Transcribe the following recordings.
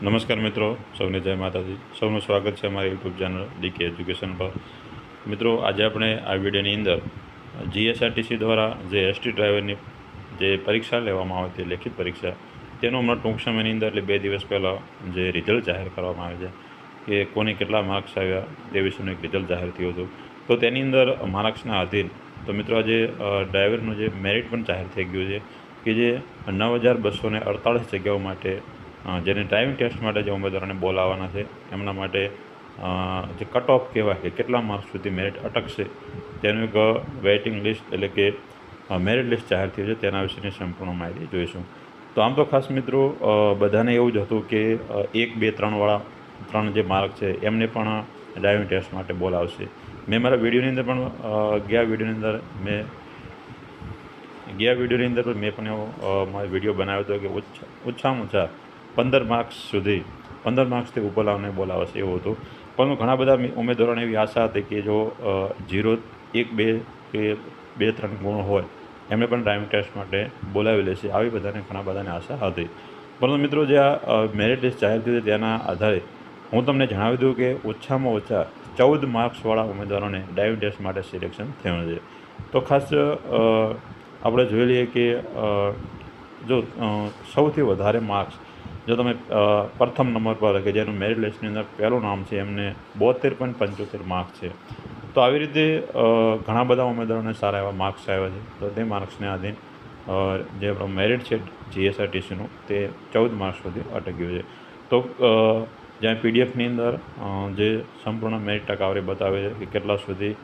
નમસ્કાર મિત્રો, સૌને જય માતાજી. સૌનું સ્વાગત છે અમારી યુટ્યુબ ચેનલ ડીકે એજ્યુકેશન પર. મિત્રો, આજે આપણે આ વિડીયોની અંદર જીએસઆરટીસી દ્વારા જે એસટી ડ્રાઈવરની જે પરીક્ષા લેવામાં આવે તે લેખિત પરીક્ષા, તેનો હમણાં ટૂંક સમયની અંદર એટલે બે દિવસ પહેલાં જે રિઝલ્ટ જાહેર કરવામાં આવે છે કે કોને કેટલા માર્ક્સ આવ્યા, તે વિશેનું એક રિઝલ્ટ જાહેર થયું હતું. તો તેની અંદર માર્ક્સના આધીન, તો મિત્રો આજે ડ્રાઈવરનું જે મેરિટ પણ જાહેર થઈ ગયું છે કે જે નવ હજાર બસો અડતાળીસ જગ્યાઓ માટે જેને ડ્રાઇવિંગ ટેસ્ટ માટે જે ઉમેદવારોને બોલાવવાના છે, એમના માટે જે કટ ઓફ કહેવાય કે કેટલા માર્ક્સ સુધી મેરિટ અટકશે, તેનું એક વેઇટિંગ લિસ્ટ એટલે કે મેરિટ લિસ્ટ જાહેર થયું છે, તેના વિશેની સંપૂર્ણ માહિતી જોઈશું. તો આમ તો ખાસ મિત્રો બધાને એવું જ હતું કે એક, બે ત્રણવાળા ત્રણ જે માર્ક છે, એમને પણ ડ્રાઇવિંગ ટેસ્ટ માટે બોલાવશે. મેં મારા વિડીયોની અંદર પણ ગયા વિડીયોની અંદર મેં, ગયા વિડીયોની અંદર મેં પણ એવો મારો વીડિયો બનાવ્યો હતો કે ઓછા, ઓછામાં ઓછા પંદર માર્ક્સ સુધી. પંદર માર્ક્સથી ઉપરલાને બોલાવશે એવું હતું. પણ ઘણા બધા ઉમેદવારોને એવી આશા હતી કે જો જીરો, એક, બે કે બે, ત્રણ ગુણ હોય, એમને પણ ડ્રાઇવિંગ ટેસ્ટ માટે બોલાવી લેશે. આવી બધાને ઘણા બધાને આશા હતી. પરંતુ મિત્રો જે આ મેરિટ લિસ્ટ જાહેર થઈ તેના આધારે હું તમને જણાવી દઉં કે ઓછામાં ઓછા ચૌદ માર્ક્સવાળા ઉમેદવારોને ડ્રાઇવિંગ ટેસ્ટ માટે સિલેક્શન થયું છે. તો ખાસ આપણે જોઈ લઈએ કે જો સૌથી વધારે માર્ક્સ જો તમે પ્રથમ નંબર પર કે જેનું મેરિટ લિસ્ટની અંદર પહેલું નામ છે, એમને બોતેર પોઈન્ટ પંચોતેર માર્ક છે. તો આવી રીતે ઘણા બધા ઉમેદવારોને સારા એવા માર્ક્સ આવ્યા છે. તો તે માર્ક્સને આધીન જે મેરિટ છે જીએસઆરટીસીનું તે ચૌદ માર્ક્સ સુધી અટક્યું છે. તો જ્યાં પીડીએફની અંદર જે સંપૂર્ણ મેરિટ ટકાવારી બતાવે છે કે કેટલા સુધી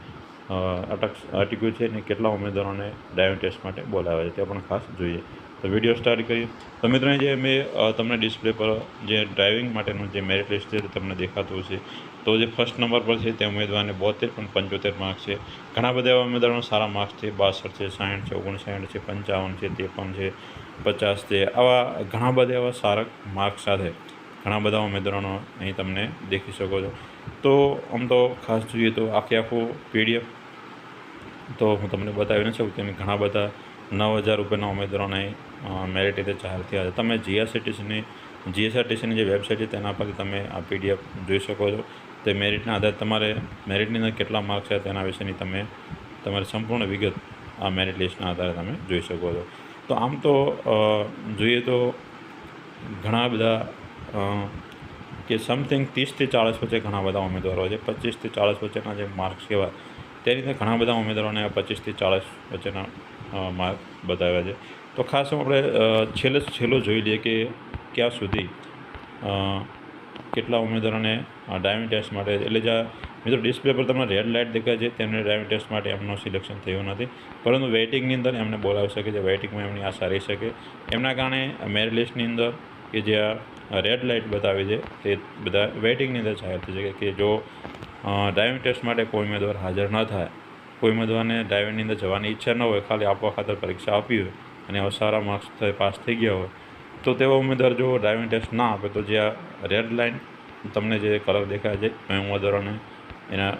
અટક, અટક્યું છે અને કેટલા ઉમેદવારોને ડ્રાઇવિંગ ટેસ્ટ માટે બોલાવે છે, તે પણ ખાસ જોઈએ. તો વીડિયો સ્ટાર્ટ કરીએ. તો મિત્રો જે મેં તમને ડિસ્પ્લે પર જે ડ્રાઇવિંગ માટેનું જે મેરિટ લિસ્ટ છે તે તમને દેખાતું છે તો જે ફર્સ્ટ નંબર પર છે તે ઉમેદવારને બોતેર પણ પંચોતેર માર્ક્સ છે. ઘણા બધા એવા ઉમેદવારોના સારા માર્ક્સ છે. બાસઠ છે સાઠ છે, ઓગણસાઠ છે, પંચાવન છે, ત્રેપન છે, પચાસ છે. આવા ઘણા બધા એવા સારા માર્ક્સ સાથે ઘણા બધા ઉમેદવારોનો અહીં તમને દેખી શકો છો. તો આમ તો ખાસ જોઈએ તો આખે આખું પીડીએફ તો હું તમને બતાવી નથી શકું કે ઘણા બધા નવ હજાર રૂપિયાના ઉમેદવારોને મેરિટ રીતે જાહેર થયા છે. તમે જીએસઆરટીસીની જીએસઆરટીસીની જે વેબસાઇટ છે, તેના પરથી તમે આ પીડીએફ જોઈ શકો છો. તે મેરિટના આધારે તમારે મેરિટની અંદર કેટલા માર્ક્સ છે, તેના વિશેની તમે, તમારી સંપૂર્ણ વિગત આ મેરિટ લિસ્ટના આધારે તમે જોઈ શકો છો. તો આમ તો જોઈએ તો ઘણા બધા કે સમથિંગ ત્રીસથી ચાળીસ વચ્ચે ઘણા બધા ઉમેદવારો છે. પચીસથી ચાળીસ વચ્ચેના જે માર્ક્સ કહેવાય તે રીતે ઘણા બધા ઉમેદવારોને પચીસથી ચાળીસ વચ્ચેના માર્ક બતાવ્યા છે. તો ખાસ આપણે છેલ્લે છેલ્લો જોઈ લઈએ કે ક્યાં સુધી કેટલા ઉમેદવારોને ડ્રાઇવિંગ ટેસ્ટ માટે, એટલે જે મિત્રો ડિસ્પ્લે પર તમને રેડ લાઇટ દેખાય છે, તેમને ડ્રાઇવિંગ ટેસ્ટ માટે એમનું સિલેક્શન થયું નથી. પરંતુ વેઇટિંગની અંદર એમને બોલાવી શકે છે વેઇટિંગમાં એમની આશા રહી શકે. એમના કારણે મેરિટ લિસ્ટની અંદર કે જે આ રેડ લાઇટ બતાવી છે, તે બધા વેઇટિંગની અંદર જાહેર થઈ શકે કે જો ડ્રાઇવિંગ ટેસ્ટ માટે કોઈ ઉમેદવાર હાજર ન થાય. કોઈ ઉમેદવારને ડ્રાઇવિંગની અંદર જવાની ઈચ્છા ન હોય, ખાલી આપવા ખાતર પરીક્ષા આપી હોય અને એવા સારા માર્ક્સ પાસ થઈ ગયા હોય. તો તેવા ઉમેદવાર જો ડ્રાઇવિંગ ટેસ્ટ ના આપે, તો જે આ રેડ લાઇન તમને જે કલર દેખાય છે એ ઉમેદવારોને એના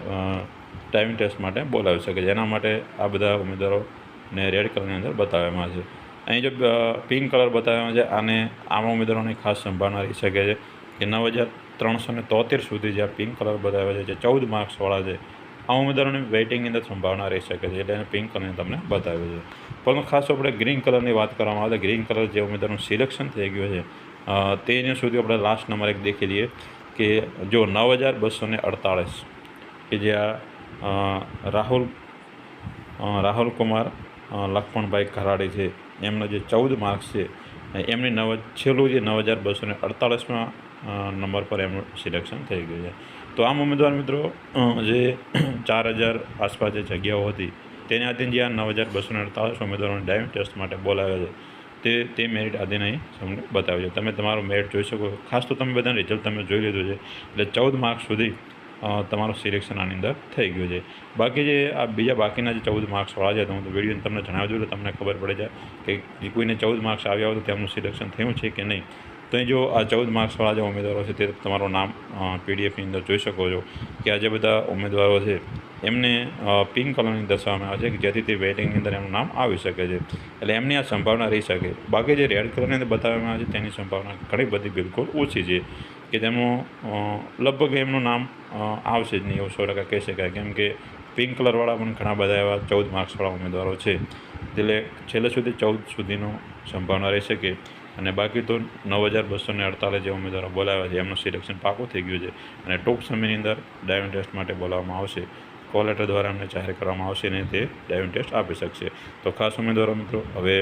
ડ્રાઇવિંગ ટેસ્ટ માટે બોલાવી શકે છે. એના માટે આ બધા ઉમેદવારોને રેડ કલરની અંદર બતાવવામાં છે. અહીં જો પિંક કલર બતાવવામાં છે, આને આમાં ઉમેદવારોની ખાસ સંભાવના રહી શકે છે કે નવ હજાર ત્રણસો તોતેર સુધી જે આ પિંક કલર બતાવ્યા છે, જે ચૌદ માર્ક્સવાળા છે આ ઉમેદવારોની વેઇટિંગની અંદર સંભાવના રહી શકે છે. એટલે એને પિંક કલરને તમને બતાવ્યું છે. પરંતુ ખાસ આપણે ગ્રીન કલરની વાત કરવામાં આવે તો ગ્રીન કલર જે ઉમેદવારનું સિલેક્શન થઈ ગયું છે તેને સુધી આપણે લાસ્ટ નંબર એક દેખી લઈએ કે જો નવ હજાર બસો ને અડતાળીસ કે જે આ રાહુલ રાહુલ કુમાર લખમણભાઈ ખરાડી છે, એમનો જે ચૌદ માર્ક્સ છે એમની નવ, છેલ્લું જે નવ હજાર બસો ને અડતાળીસમાં નંબર પર એમનું સિલેક્શન થઈ ગયું છે. તો આમ ઉમેદવાર મિત્રો જે ચાર હજાર આસપાસ જે જગ્યાઓ હતી, તેને આધીન જે આ નવ હજાર બસો ને અડતાળીસ ઉમેદવારોને ડાયમ ટેસ્ટ માટે બોલાવ્યા છે, તે તે મેરિટ આધીન અહીં તમને બતાવ્યું છે. તમે તમારું મેરિટ જોઈ શકો. ખાસ તો તમે બધાને રિઝલ્ટ તમે જોઈ લીધું છે, એટલે ચૌદ માર્ક સુધી તમારું સિલેક્શન આની અંદર થઈ ગયું છે. બાકી જે આ બીજા બાકીના જે ચૌદ માર્ક્સવાળા છે, તો હું તો વીડિયો તમને જણાવી દઉં એટલે તમને ખબર પડે છે કે કોઈને ચૌદ માર્ક્સ આવ્યા હોય તો તેમનું સિલેક્શન થયું છે કે નહીં. તો અહીં જો આ ચૌદ માર્ક્સવાળા જે ઉમેદવારો છે તે તમારું નામ પીડીએફની અંદર જોઈ શકો છો કે આ જે બધા ઉમેદવારો છે એમને પિંક કલરની દર્શાવવામાં આવે છે કે જેથી તે વેટિંગની અંદર એમનું નામ આવી શકે છે. એટલે એમની આ સંભાવના રહી શકે. બાકી જે રેડ કલરની અંદર બતાવવામાં આવે છે તેની સંભાવના ઘણી બધી બિલકુલ ઓછી છે કે તેમનું લગભગ એમનું નામ આવશે જ નહીં એવું સો ટકા કહી શકાય. કેમ કે પિંક કલરવાળા પણ ઘણા બધા એવા ચૌદ માર્ક્સવાળા ઉમેદવારો છે. એટલે છેલ્લે સુધી ચૌદ સુધીનો સંભાવના રહી શકે. અને બાકી તો નવ હજાર બસો ને અડતાલીસ જે ઉમેદવારો બોલાવ્યા છે. એમનું સિલેક્શન પાકું થઈ ગયું છે અને ટૂંક સમયની અંદર ડાયવિંગ ટેસ્ટ માટે બોલાવવામાં આવશે. કોલ લેટર દ્વારા એમને જાહેર કરવામાં આવશે અને તે ડાયવિંગ ટેસ્ટ આપી શકશે. તો ખાસ ઉમેદવારો મિત્રો, હવે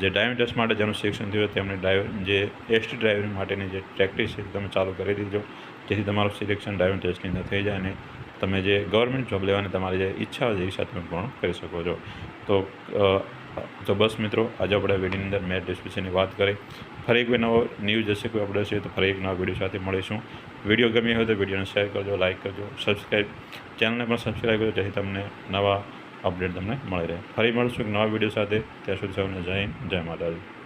જે ડાયવિંગ ટેસ્ટ માટે જેનું સિલેક્શન થયું તેમણે ડ્રાઈવર જે એસટી ડ્રાઇવિંગ માટેની જે પ્રેક્ટિસ છે, તમે ચાલુ કરી દીધો. જેથી તમારું સિલેક્શન ડ્રાઇવિંગ ટેસ્ટની અંદર થઈ જાય અને તમે જે ગવર્મેન્ટ જોબ લેવાની તમારી જે ઈચ્છા હોય છે ઈચ્છા તમે પૂર્ણ કરી શકો છો. તો તો બસ મિત્રો, આજે આપણે વિડીયોની અંદર મેચ વિશેની વાત કરી. ફરી એક નવો ન્યૂઝ હશે કોઈ અપડેટ છે તો ફરી એક નવા વીડિયો સાથે મળીશું. વીડિયો ગમી હોય તો વિડીયોને શેર કરજો લાઇક કરજો સબસ્ક્રાઈબ ચેનલને પણ સબસ્ક્રાઈબ કરજો, જેથી તમને નવા અપડેટ તમને મળી રહે. ફરી મળશું એક નવા વીડિયો સાથે. ત્યાં સુધી સૌને જય જય માતાજી.